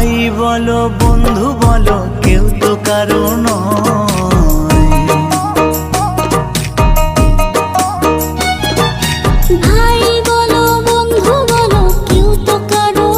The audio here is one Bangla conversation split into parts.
ভাই বলো বন্ধু বলো কেউ তো কারও ভাই বলো বন্ধু বলো কেউ তো কারও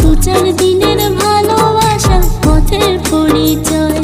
দু চার দিনের ভালোবাসা পথের পরিচয়।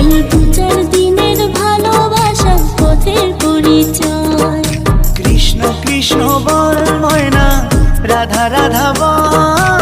এই দু চার দিনের ভালোবাসা পথের পরিচয়। কৃষ্ণ কৃষ্ণ বল ময়না রাধা রাধা বল।